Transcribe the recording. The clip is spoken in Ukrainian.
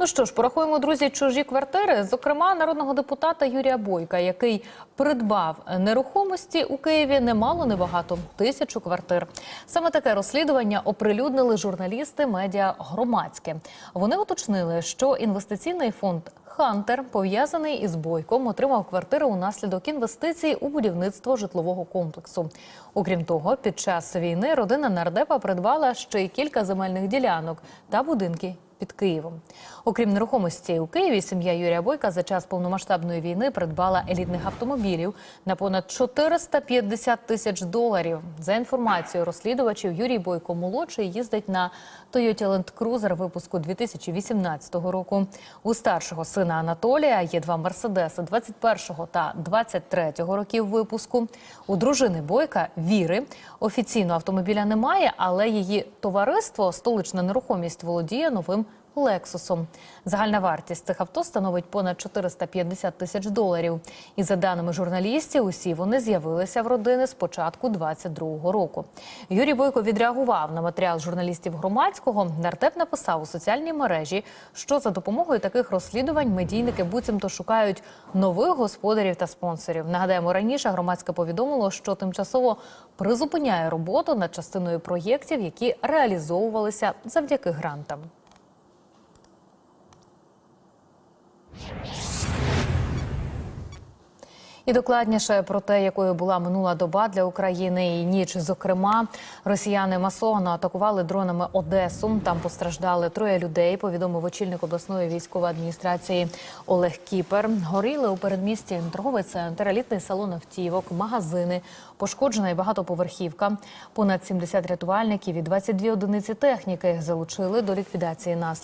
Ну що ж, порахуємо, друзі, чужі квартири. Зокрема, народного депутата Юрія Бойка, який придбав нерухомості у Києві немало небагато тисячу квартир. Саме таке розслідування оприлюднили журналісти медіа громадське. Вони уточнили, що інвестиційний фонд Хантер, пов'язаний із бойком, отримав квартири унаслідок інвестицій у будівництво житлового комплексу. Окрім того, під час війни родина нардепа придбала ще й кілька земельних ділянок та будинки під Києвом. Окрім нерухомості у Києві, сім'я Юрія Бойка за час повномасштабної війни придбала елітних автомобілів на понад 450 тисяч доларів. За інформацією розслідувачів, Юрій Бойко молодший їздить на Toyota Land Cruiser випуску 2018 року. У старшого сина Анатолія є два мерседеси 21 та 23 років випуску. У дружини Бойка Віри офіційно автомобіля немає, але її товариство столична нерухомість володіє новим Лексусом. Загальна вартість цих авто становить понад 450 тисяч доларів. І за даними журналістів, усі вони з'явилися в родини з початку 22-го року. Юрій Бойко відреагував на матеріал журналістів громадського. Нартеп написав у соціальній мережі, що за допомогою таких розслідувань медійники буцімто шукають нових господарів та спонсорів. Нагадаємо, раніше громадське повідомило, що тимчасово призупиняє роботу над частиною проєктів, які реалізовувалися завдяки грантам. І докладніше про те, якою була минула доба для України і ніч. Зокрема, росіяни масово атакували дронами Одесу. Там постраждали троє людей. Повідомив очільник обласної військової адміністрації Олег Кіпер. Горіли у передмісті торговий центр, елітний салон автівок, магазини. Пошкоджена і багатоповерхівка. Понад 70 рятувальників і 22 одиниці техніки залучили до ліквідації наслідків.